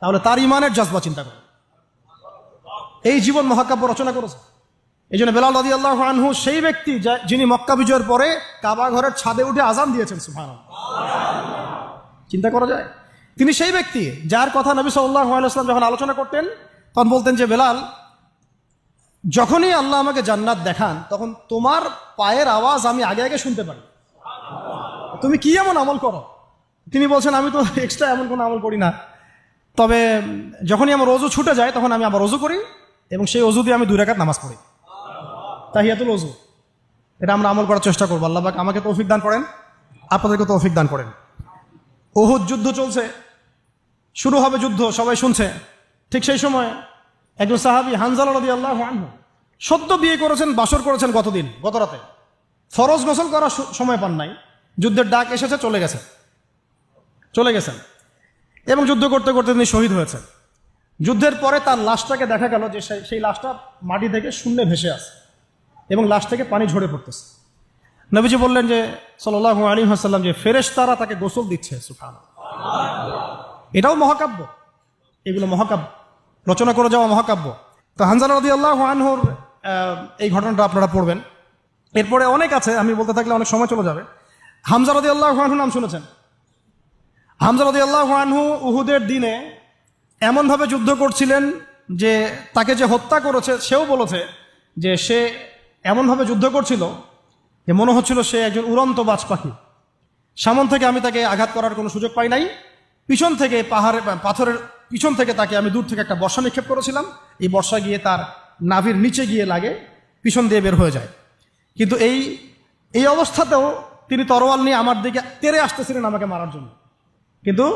তাহলে তার ইমানের জজবা চিন্তা করে। এই জীবন মহাকাব্য রচনা করেছে। এই জন্য বেলাল রাদি আল্লাহ আনহু সেই ব্যক্তি যিনি মক্কা বিজয়ের পরে কাবা ঘরের ছাদে উঠে আজান দিয়েছেন সুফান চিন্তা করা যায়? তিনি সেই ব্যক্তি যার কথা নবী সাল্লাহ আলাইসলাম যখন আলোচনা করতেন, তখন বলতেন যে, বেলাল, যখনই আল্লাহ আমাকে জান্নাত দেখান, তখন তোমার পায়ের আওয়াজ আমি আগে আগে শুনতে পারি। তুমি কি এমন আমল করো? তিনি বলছেন, আমি তো এক্সট্রা এমন কোনো আমল করি না। তবে যখনই আমার অজু ছুটে যায়, তখন আমি আবার অজু করি এবং সেই অজু দিয়ে আমি দুই রাকাত নামাজ পড়ি। তাহিয়াতুল অজু এটা আমরা আমল করার চেষ্টা করব। আল্লাহ পাক আমাকে তৌফিক দান করেন, আপনাদেরকে তৌফিক দান করেন। ওহুদ যুদ্ধ চলছে, শুরু হবে যুদ্ধ, সবাই শুনছে। ঠিক সেই সময় একজন সাহাবি হানজালা রদি আল্লাহ আনহু সদ্য বিয়ে করেছেন, বাসর করেছেন গতদিন গত রাতে ফরজ গোসল করার সময় পান নাই, যুদ্ধের ডাক এসেছে, চলে গেছে চলে গেছেন। এবং যুদ্ধ করতে করতে তিনি শহীদ হয়েছেন। যুদ্ধের পরে তার লাশটাকে দেখা গেল যে সেই- লাশটা মাটি থেকে শূন্যে ভেসে আছে এবং লাশ থেকে পানি ঝরে পড়তেছে। নবীজি বললেন যে সাল্লাহ আলী হাসাল্লাম যে ফেরেশ তারা তাকে গোসল দিচ্ছে সুফান এটাও মহাকাব্য। এগুলো মহাকাব্য। রচনা করে যাওয়া মহাকাব্য। তো হানজালা রদি আল্লাহ আনহুর এই ঘটনাটা আপনারা পড়বেন। এরপরে অনেক আছে, আমি বলতে থাকলে অনেক সময় চলে যাবে। হামজা রদি আল্লাহ আনহু নাম শুনেছেন? হামজা রদি আল্লাহ আনহু উহুদের দিনে এমনভাবে যুদ্ধ করছিলেন যে তাকে যে হত্যা করেছে, সেও বলেছে যে সে এমনভাবে যুদ্ধ করছিল যে মনে হচ্ছিল সে একজন উড়ন্ত বাজ পাখি। সামন থেকে আমি তাকে আঘাত করার কোনো সুযোগ পাই নাই। পিছন থেকে পাহাড়ে, পাথরের পিছন থেকে তাকে আমি দূর থেকে একটা বর্ষা নিক্ষেপ করেছিলাম। এই বর্ষা গিয়ে তার নাভির নিচে গিয়ে লাগে, পিছন দিয়ে বের হয়ে যায়। কিন্তু এই এই অবস্থাতেও তিনি তরোয়াল নিয়ে আমার দিকে তেরে আসতেছিলেন আমাকে মারার জন্য। কিন্তু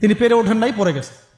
তিনি পেরে ওঠেন নাই পরে গেছে।